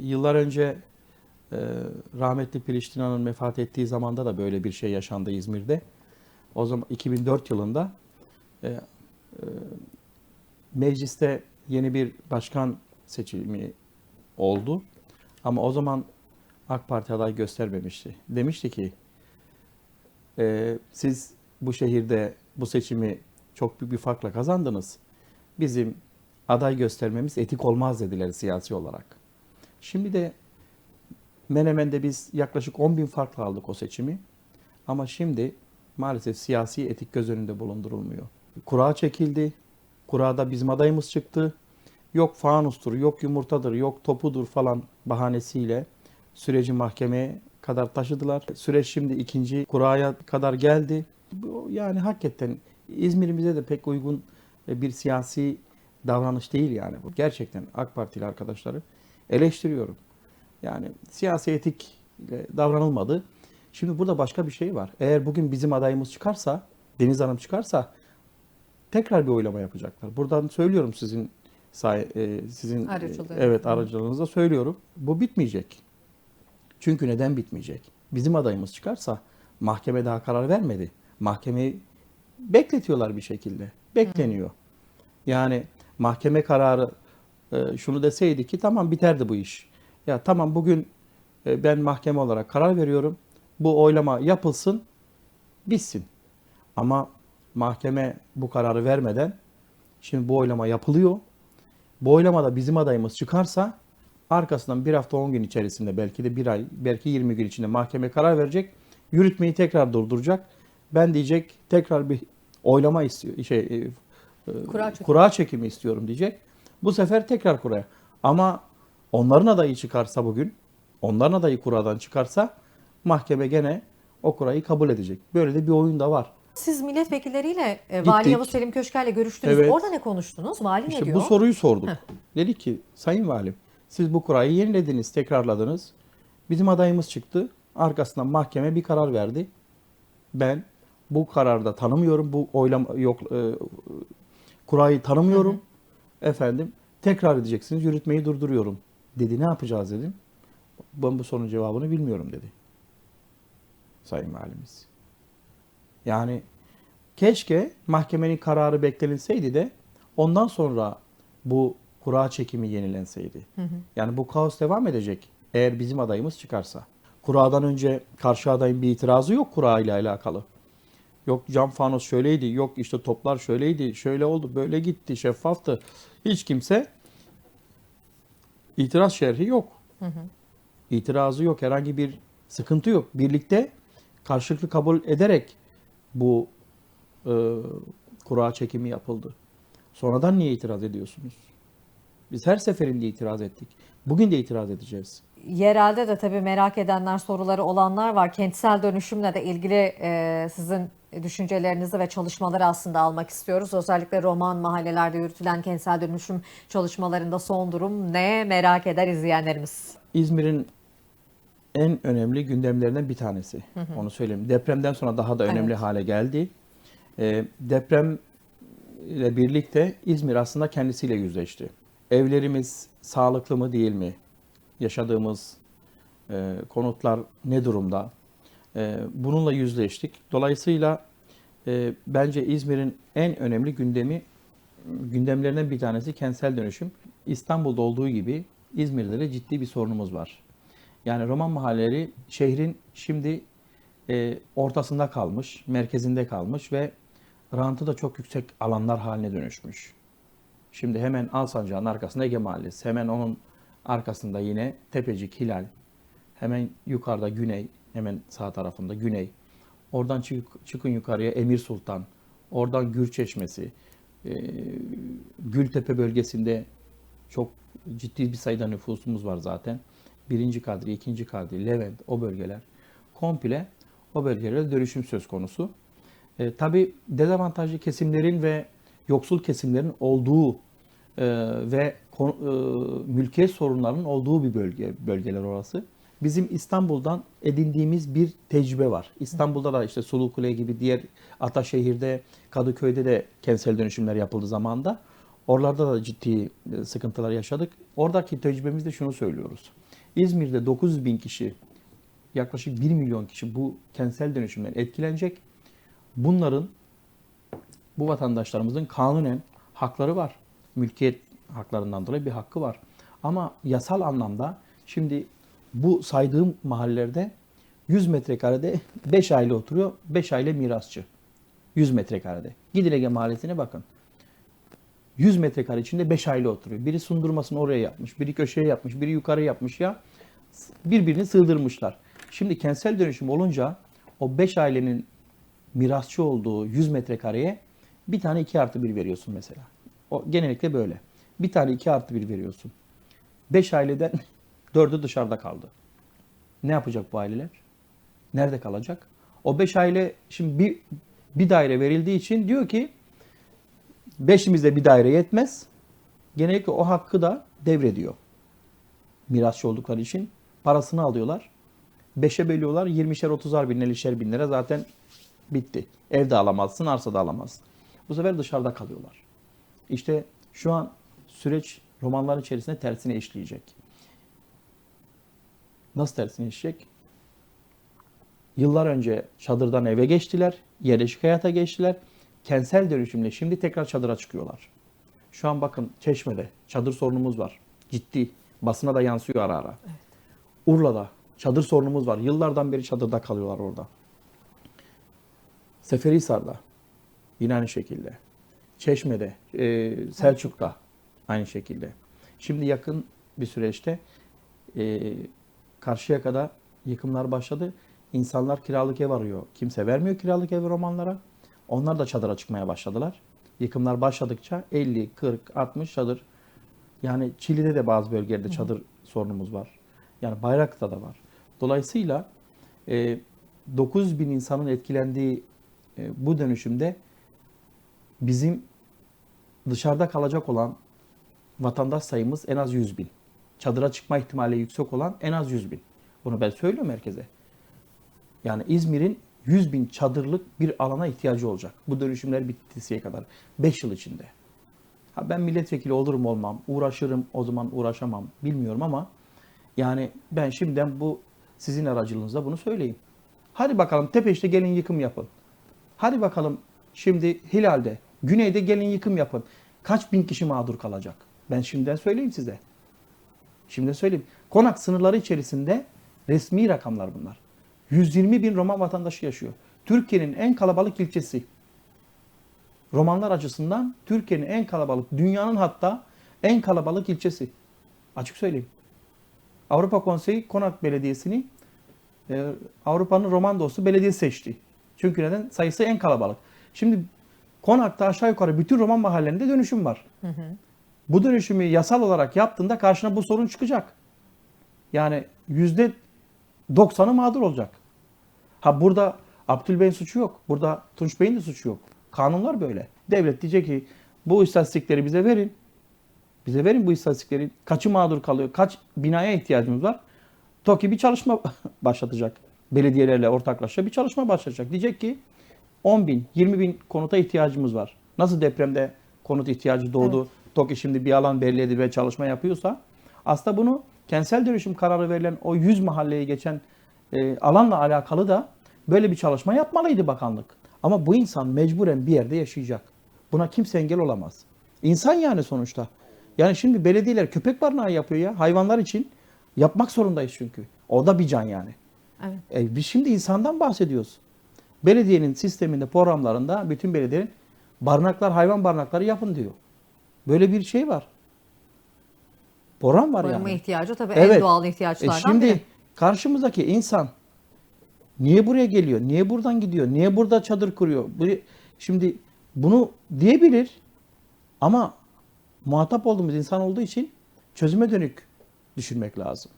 yıllar önce e, rahmetli Priştina'nın vefat ettiği zamanda da böyle bir şey yaşandı İzmir'de. O zaman 2004 yılında e, e, mecliste yeni bir başkan seçimi oldu. Ama o zaman AK Parti aday göstermemişti. Demişti ki e, siz bu şehirde bu seçimi çok büyük bir farkla kazandınız. Bizim aday göstermemiz etik olmaz dediler siyasi olarak. Şimdi de Menemen'de biz yaklaşık 10 bin farkla aldık o seçimi. Ama şimdi maalesef siyasi etik göz önünde bulundurulmuyor. Kura çekildi. Kurada bizim adayımız çıktı. Yok fanustur, yok yumurtadır, yok topudur falan bahanesiyle süreci mahkemeye kadar taşıdılar. Süreç şimdi ikinci kuraya kadar geldi. Yani hakikaten İzmir'imize de pek uygun bir siyasi davranış değil yani bu. Gerçekten AK Partili arkadaşları eleştiriyorum. Yani siyasi etikle davranılmadı. Şimdi burada başka bir şey var. Eğer bugün bizim adayımız çıkarsa, Deniz Hanım çıkarsa tekrar bir oylama yapacaklar. Buradan söylüyorum sizin say e, sizin e, Aracılığıyla. evet aracılığınızla söylüyorum. Bu bitmeyecek. Çünkü neden bitmeyecek? Bizim adayımız çıkarsa mahkeme daha karar vermedi. Mahkemeyi bekletiyorlar bir şekilde. Bekleniyor. Yani mahkeme kararı şunu deseydi ki tamam biterdi bu iş. Ya tamam bugün e, ben mahkeme olarak karar veriyorum. Bu oylama yapılsın, bitsin. Ama mahkeme bu kararı vermeden şimdi bu oylama yapılıyor. Bu oylamada bizim adayımız çıkarsa arkasından bir hafta 10 gün içerisinde belki de bir ay, belki 20 gün içinde mahkeme karar verecek. Yürütmeyi tekrar durduracak. Ben diyecek tekrar bir oylama istiyor. Şey, e, e, Kura çekimi. kura çekimi istiyorum diyecek. Bu sefer tekrar kuraya. Ama onların adayı çıkarsa bugün, onların adayı kuradan çıkarsa mahkeme gene o kurayı kabul edecek. Böyle de bir oyun da var. Siz milletvekilleriyle e. Vali Yavuz Selim Köşker'le görüştünüz. Evet. Orada ne konuştunuz? Vali ne İşte diyor? bu soruyu sorduk. Dedi ki Sayın Valim siz bu kurayı yenilediniz, tekrarladınız. Bizim adayımız çıktı. Arkasından mahkeme bir karar verdi. Ben bu kararda tanımıyorum. Bu oylama yok e, kurayı tanımıyorum. Efendim tekrar edeceksiniz. Yürütmeyi durduruyorum. Dedi ne yapacağız dedim. Ben bu sorunun cevabını bilmiyorum dedi. Sayın Valimiz. Yani keşke mahkemenin kararı beklenilseydi de ondan sonra bu kura çekimi yenilenseydi. Yani bu kaos devam edecek eğer bizim adayımız çıkarsa. Kuradan önce karşı adayın bir itirazı yok kura ile alakalı. Yok cam fanos şöyleydi, yok işte toplar şöyleydi, şöyle oldu, böyle gitti, şeffaftı. Hiç kimse itiraz şerhi yok. İtirazı yok, herhangi bir sıkıntı yok. Birlikte karşılıklı kabul ederek bu e, kura çekimi yapıldı. Sonradan niye itiraz ediyorsunuz? Biz her seferinde itiraz ettik. Bugün de itiraz edeceğiz. Yerelde de tabii merak edenler, soruları olanlar var. Kentsel dönüşümle de ilgili e, sizin düşüncelerinizi ve çalışmaları aslında almak istiyoruz. Özellikle roman mahallelerde yürütülen kentsel dönüşüm çalışmalarında son durum ne merak eder izleyenlerimiz. İzmir'in en önemli gündemlerinden bir tanesi. Onu söyleyeyim. Depremden sonra daha da önemli Evet. hale geldi. Ee, deprem ile birlikte İzmir aslında kendisiyle yüzleşti. Evlerimiz sağlıklı mı değil mi? Yaşadığımız e, konutlar ne durumda? E, bununla yüzleştik. Dolayısıyla e, bence İzmir'in en önemli gündemi gündemlerinden bir tanesi kentsel dönüşüm. İstanbul'da olduğu gibi İzmir'de de ciddi bir sorunumuz var. Yani roman mahalleleri şehrin şimdi e, ortasında kalmış, merkezinde kalmış ve rantı da çok yüksek alanlar haline dönüşmüş. Şimdi hemen Alsancak'ın arkasında Ege Mahallesi, hemen onun arkasında yine Tepecik, Hilal, hemen yukarıda Güney, hemen sağ tarafında Güney. Oradan çık- çıkın yukarıya Emir Sultan, oradan Gürçeşmesi, e, Gültepe bölgesinde çok ciddi bir sayıda nüfusumuz var zaten. Birinci kadri, ikinci kadri, Levent, o bölgeler komple o bölgelere dönüşüm söz konusu. E, tabii dezavantajlı kesimlerin ve yoksul kesimlerin olduğu e, ve kon- e, mülkiyet sorunlarının olduğu bir bölge bölgeler orası. Bizim İstanbul'dan edindiğimiz bir tecrübe var. İstanbul'da da işte Sulukule gibi diğer Ataşehir'de, Kadıköy'de de kentsel dönüşümler yapıldığı zamanda Oralarda da ciddi e, sıkıntılar yaşadık. Oradaki tecrübemizde şunu söylüyoruz. İzmir'de 900 bin kişi, yaklaşık 1 milyon kişi bu kentsel dönüşümden etkilenecek. Bunların, bu vatandaşlarımızın kanunen hakları var. Mülkiyet haklarından dolayı bir hakkı var. Ama yasal anlamda şimdi bu saydığım mahallelerde 100 metrekarede 5 aile oturuyor, 5 aile mirasçı. 100 metrekarede. Gidin Ege Mahallesi'ne bakın. 100 metrekare içinde 5 aile oturuyor. Biri sundurmasını oraya yapmış, biri köşeye yapmış, biri yukarı yapmış ya. Birbirini sığdırmışlar. Şimdi kentsel dönüşüm olunca o 5 ailenin mirasçı olduğu 100 metrekareye bir tane 2 artı 1 veriyorsun mesela. O genellikle böyle. Bir tane 2 artı 1 veriyorsun. 5 aileden 4'ü dışarıda kaldı. Ne yapacak bu aileler? Nerede kalacak? O 5 aile şimdi bir, bir daire verildiği için diyor ki beşimizde bir daire yetmez. Genellikle o hakkı da devrediyor. Mirasçı oldukları için parasını alıyorlar. Beşe bölüyorlar. 20'şer 30'ar bin 50'şer bin lira zaten bitti. Evde alamazsın, arsa da alamazsın. Bu sefer dışarıda kalıyorlar. İşte şu an süreç romanların içerisinde tersine işleyecek. Nasıl tersine işleyecek? Yıllar önce çadırdan eve geçtiler, yerleşik hayata geçtiler. Kentsel dönüşümle şimdi tekrar çadıra çıkıyorlar. Şu an bakın Çeşme'de çadır sorunumuz var. Ciddi. Basına da yansıyor ara ara. Urla'da çadır sorunumuz var. Yıllardan beri çadırda kalıyorlar orada. Seferihisar'da yine aynı şekilde. Çeşme'de, e, Selçuk'ta aynı şekilde. Şimdi yakın bir süreçte e, Karşıyaka'da yıkımlar başladı. İnsanlar kiralık ev arıyor. Kimse vermiyor kiralık ev romanlara. Onlar da çadıra çıkmaya başladılar. Yıkımlar başladıkça 50, 40, 60 çadır. Yani Çili'de de bazı bölgelerde çadır sorunumuz var. Yani Bayrak'ta da var. Dolayısıyla e, 9 bin insanın etkilendiği e, bu dönüşümde bizim dışarıda kalacak olan vatandaş sayımız en az 100 bin. Çadıra çıkma ihtimali yüksek olan en az 100 bin. Bunu ben söylüyorum herkese. Yani İzmir'in 100 bin çadırlık bir alana ihtiyacı olacak. Bu dönüşümler bittisiye kadar. 5 yıl içinde. Ha ben milletvekili olurum olmam, uğraşırım o zaman uğraşamam bilmiyorum ama yani ben şimdiden bu sizin aracılığınızla bunu söyleyeyim. Hadi bakalım Tepeş'te gelin yıkım yapın. Hadi bakalım şimdi Hilal'de, Güney'de gelin yıkım yapın. Kaç bin kişi mağdur kalacak? Ben şimdiden söyleyeyim size. Şimdi söyleyeyim. Konak sınırları içerisinde resmi rakamlar bunlar. 120 bin Roman vatandaşı yaşıyor. Türkiye'nin en kalabalık ilçesi. Romanlar açısından Türkiye'nin en kalabalık, dünyanın hatta en kalabalık ilçesi. Açık söyleyeyim. Avrupa Konseyi Konak Belediyesi'ni e, Avrupa'nın roman dostu belediyesi seçti. Çünkü neden? Sayısı en kalabalık. Şimdi Konak'ta aşağı yukarı bütün roman mahallelerinde dönüşüm var. Bu dönüşümü yasal olarak yaptığında karşına bu sorun çıkacak. Yani yüzde 90'ı mağdur olacak. Ha burada Abdülbey'in suçu yok. Burada Tunç Bey'in de suçu yok. Kanunlar böyle. Devlet diyecek ki bu istatistikleri bize verin. Bize verin bu istatistikleri. Kaçı mağdur kalıyor? Kaç binaya ihtiyacımız var? TOKİ bir çalışma başlatacak. Belediyelerle ortaklaşa bir çalışma başlatacak. Diyecek ki 10 bin, 20 bin konuta ihtiyacımız var. Nasıl depremde konut ihtiyacı doğdu? TOKİ şimdi bir alan belirledi ve çalışma yapıyorsa aslında bunu kentsel dönüşüm kararı verilen o 100 mahalleye geçen e, alanla alakalı da böyle bir çalışma yapmalıydı bakanlık. Ama bu insan mecburen bir yerde yaşayacak. Buna kimse engel olamaz. İnsan yani sonuçta. Yani şimdi belediyeler köpek barınağı yapıyor ya hayvanlar için. Yapmak zorundayız çünkü. O da bir can yani. Evet. E, biz şimdi insandan bahsediyoruz. Belediyenin sisteminde, programlarında bütün belediyelerin barınaklar, hayvan barınakları yapın diyor. Böyle bir şey var. Program var Barınma yani. ihtiyacı tabii Evet. en doğal E ihtiyaçlardan şimdi biri. karşımızdaki insan niye buraya geliyor? Niye buradan gidiyor? Niye burada çadır kuruyor? Şimdi bunu diyebilir ama muhatap olduğumuz insan olduğu için çözüme dönük düşünmek lazım.